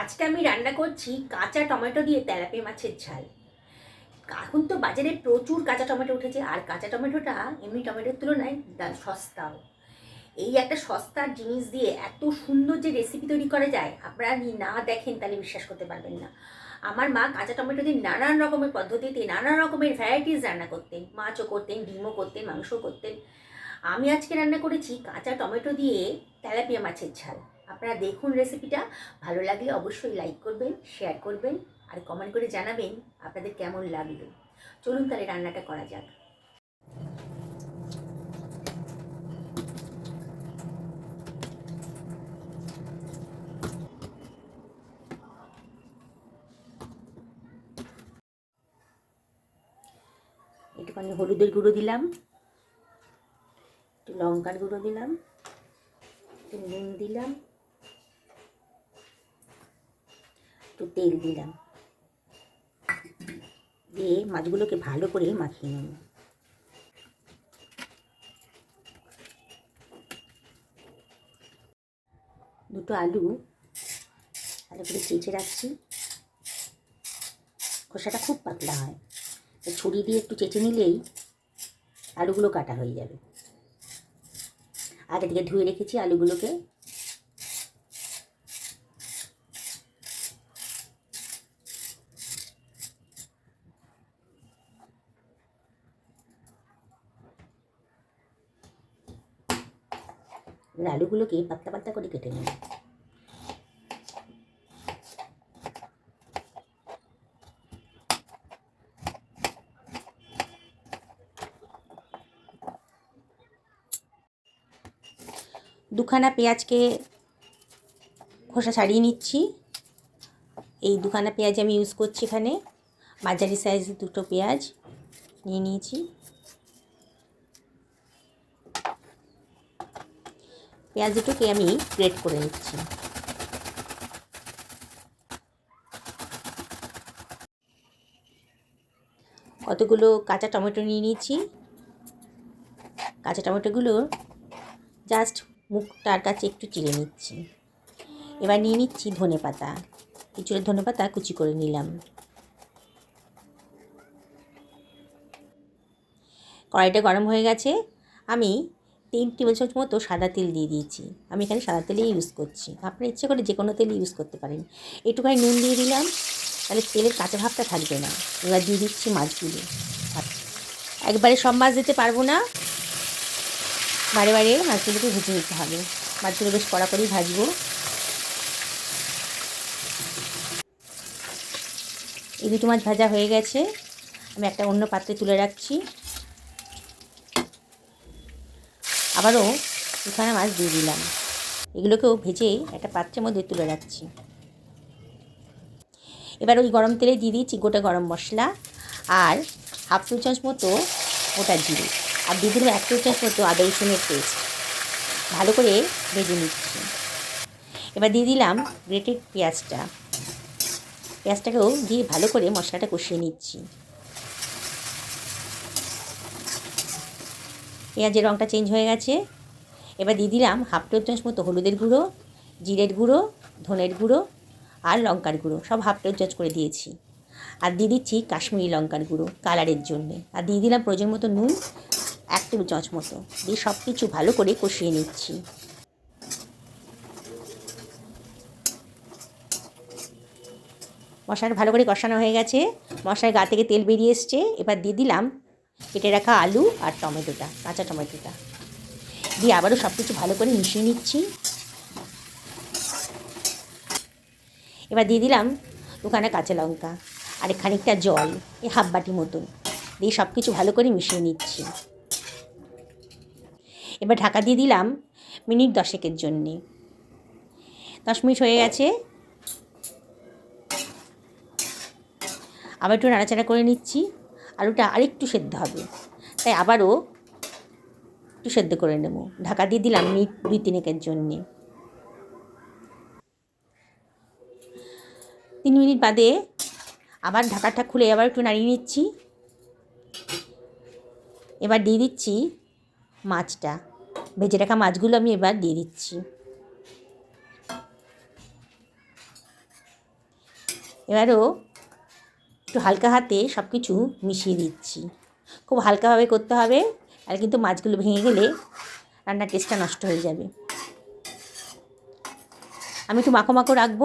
আজকে আমি রান্না করছি কাঁচা টমেটো দিয়ে তেলাপিয়া মাছের ঝাল। এখন তো বাজারে প্রচুর কাঁচা টমেটো উঠেছে, আর কাঁচা টমেটোটা এমনি টমেটোর তুলনায় সস্তাও। এই একটা সস্তার জিনিস দিয়ে এত সুন্দর যে রেসিপি তৈরি করা যায়, আপনারা না দেখেন তাহলে বিশ্বাস করতে পারবেন না। আমার মা কাঁচা টমেটো দিয়ে নানান রকমের পদ্ধতিতে, নানান রকমের ভ্যারাইটিস রান্না করতেন। মাছও করতেন, ডিমও করতেন, মাংসও করতেন। আমি আজকে রান্না করেছি কাঁচা টমেটো দিয়ে তেলাপিয়া মাছের ঝাল। আপনারা দেখুন রেসিপিটা ভালো লাগলে অবশ্যই লাইক করবেন শেয়ার করবেন, আর কমেন্ট করে জানাবেন আপনাদের কেমন লাগল। চলুন তাহলে রান্নাটা করা যাক। একটুখানি হলুদের গুঁড়ো দিলাম। একটু লঙ্কার গুঁড়ো দিলাম। একটু নুন দিলাম। একটু তেল দিলাম। দিয়ে মাছগুলোকে ভালো করে মাখিয়ে নেব। দুটো আলু ভালো করে চেঁচে রাখছি। খোসাটা খুব পাতলা হয়। ছুরি দিয়ে একটু চেঁচে নিলেই আলুগুলো কাটা হয়ে যাবে। আগে থেকে ধুয়ে রেখেছি আলুগুলোকে। এবার আলুগুলোকে পাতলা পাতলা করে কেটে নেব। দুখানা পেঁয়াজকে খোসা ছাড়িয়ে নিচ্ছি। এই দুখানা পেঁয়াজ আমি ইউজ করছি এখানে। মাঝারি সাইজের দুটো পেঁয়াজ নিয়ে নিয়েছি। পেঁয়াজ দুটোকে আমি গ্রেট করে নিচ্ছি। কতগুলো কাঁচা টমেটো নিয়ে নিয়েছি। কাঁচা টমেটোগুলো জাস্ট মুখটার কাছে একটু চিড়ে নিচ্ছি। এবার নিয়ে নিচ্ছি ধনে পাতা। কিছুটা ধনে পাতা কুচি করে নিলাম। কড়াইটা গরম হয়ে গেছে। আমি তিন টেবিল চামচ মতো সাদা তেল দিয়ে দিয়েছি। আমি এখানে সাদা তেলেই ইউজ করছি। আপনার ইচ্ছে করে যে কোনো তেল ইউজ করতে পারেন। একটুখানি নুন দিয়ে দিলাম। তাহলে তেলের কাঁচা ভাবটা থাকবে না। এবার দিয়ে দিচ্ছি মাছগুলো। একবারে সব মাছ দিতে পারব না। বারে বারে মাছগুলোকে ভেজে নিতে হবে। মাছগুলো বেশ কড়া করেই ভাজবো। এই দুটো মাছ ভাজা হয়ে গেছে। আমি একটা অন্য পাত্রে তুলে রাখছি। আবারও দুখানা মাছ দিয়ে দিলাম। এগুলোকেও ভেজে একটা পাত্রের মধ্যে তুলে রাখছি। এবার ওই গরম তেলে দিয়ে দিয়েছি গোটা গরম মশলা আর হাফ টু চামচ মতো গোটা জিরে। আর দিলাম এক টু চামচ মতো আদা রসুনের পেস্ট। ভালো করে ভেজে নিচ্ছি। এবার দিয়ে দিলাম গ্রেটেড পেঁয়াজটা। পেঁয়াজটাকেও দিয়ে ভালো করে মশলাটা কষিয়ে নিচ্ছি। পেঁয়াজের রঙটা চেঞ্জ হয়ে গেছে। এবার দিয়ে দিলাম হাফ টেবিল চামচ মতো হলুদের গুঁড়ো, জিরের গুঁড়ো, ধনের গুঁড়ো আর লঙ্কার গুঁড়ো, সব হাফ টেবিল চামচ করে দিয়েছি। আর দিয়ে দিচ্ছি কাশ্মীরি লঙ্কার গুঁড়ো কালারের জন্যে। আর দিয়ে দিলাম প্রয়োজন মতো নুন, এক টেবিল চামচ মতো। দিয়ে সব কিছু ভালো করে কষিয়ে নিচ্ছি। মশলাটা ভালো করে কষানো হয়ে গেছে। মশলার গা থেকে তেল বেরিয়ে এসছে। এবার দিয়ে দিলাম কেটে রাখা আলু আর টমেটোটা, কাঁচা টমেটোটা। দিয়ে আবারও সব কিছু ভালো করে মিশিয়ে নিচ্ছি। এবার দিয়ে দিলাম দুখানা কাঁচা লঙ্কা আর খানিকটা জল এই হাফ বাটি মতন। দিয়ে সব কিছু ভালো করে মিশিয়ে নিচ্ছি। এবার ঢাকা দিয়ে দিলাম মিনিট দশেকের জন্যে। দশ মিনিট হয়ে গেছে। আবার একটু নাড়াচাড়া করে নিচ্ছি। আলুটা আরেকটু সেদ্ধ হবে। তাই আবারও একটু সেদ্ধ করে নেব। ঢাকা দিয়ে দিলাম মিনিট দুই তিনেকের জন্যে। তিন মিনিট বাদে আবার ঢাকাটা খুলে আবার একটু নাড়িয়ে নিচ্ছি। এবার দিয়ে দিচ্ছি মাছটা। ভেজে রাখা মাছগুলো আমি এবার দিয়ে দিচ্ছি। এবারও একটু হালকা হাতে সব কিছু মিশিয়ে দিচ্ছি। খুব হালকাভাবে করতে হবে, আর কিন্তু মাছগুলো ভেঙে গেলে রান্নার টেস্টটা নষ্ট হয়ে যাবে। আমি একটু মাখো মাখো রাখব,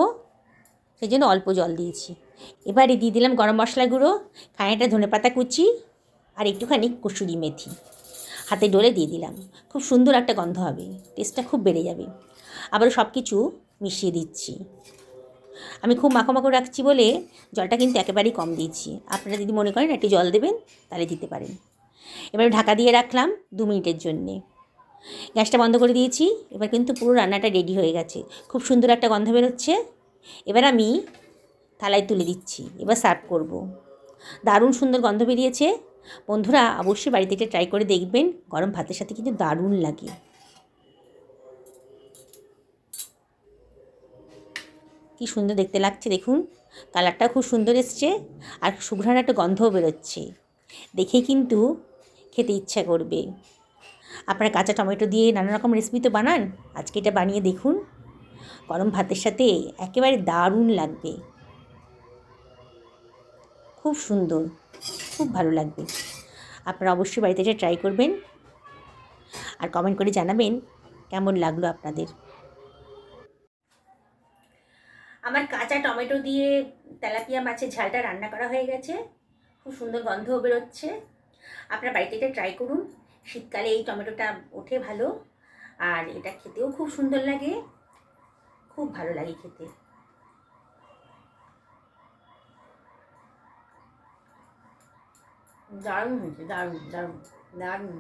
সেই জন্য অল্প জল দিয়েছি। এবারে দিয়ে দিলাম গরম মশলা গুঁড়ো খানিকটা ধনে পাতা কুচি, আর একটুখানি কসুরি মেথি। হাতে ডলে দিয়ে দিলাম। খুব সুন্দর একটা গন্ধ হবে টেস্টটা খুব বেড়ে যাবে। আবার সব কিছু মিশিয়ে দিচ্ছি। আমি খুব মাখো রাখছি বলে জলটা কিন্তু একেবারেই কম দিয়েছি। আপনারা যদি মনে করেন একটু জল দেবেন, তাহলে দিতে পারেন। এবার ঢাকা দিয়ে রাখলাম দু মিনিটের জন্যে। গ্যাসটা বন্ধ করে দিয়েছি, এবার কিন্তু পুরো রান্নাটা রেডি হয়ে গেছে। খুব সুন্দর একটা গন্ধ বেরোচ্ছে। এবার আমি থালায় তুলে দিচ্ছি, এবার সার্ভ করব। দারুণ সুন্দর গন্ধ বেরিয়েছে। বন্ধুরা, অবশ্যই বাড়িতে এটা ট্রাই করে দেখবেন। গরম ভাতের সাথে কিন্তু দারুণ লাগে। কি সুন্দর দেখতে লাগছে, দেখুন। কালারটা খুব সুন্দর এসছে আর সুঘ্রাণ একটা গন্ধও বেরোচ্ছে। দেখে কিন্তু খেতে ইচ্ছা করবে। আপনারা কাঁচা টমেটো দিয়ে নানা রকম রেসিপি তো বানান, আজকে এটা বানিয়ে দেখুন। গরম ভাতের সাথে একেবারে দারুণ লাগবে। খুব সুন্দর, খুব ভালো লাগবে। আপনারা অবশ্যই বাড়িতে এটা ট্রাই করবেন। আর কমেন্ট করে জানাবেন কেমন লাগল আপনাদের। আমার কাঁচা টমেটো দিয়ে তেলাপিয়া মাছের ঝালটা রান্না করা হয়ে গেছে। খুব সুন্দর গন্ধও বেরোচ্ছে। আপনার বাড়িতে এটা ট্রাই করুন। শীতকালে এই টমেটোটা ওঠে ভালো। আর এটা খেতেও খুব সুন্দর লাগে। খুব ভালো লাগে খেতে। দারুণ হয়েছে, দারুণ দারুণ দারুণ।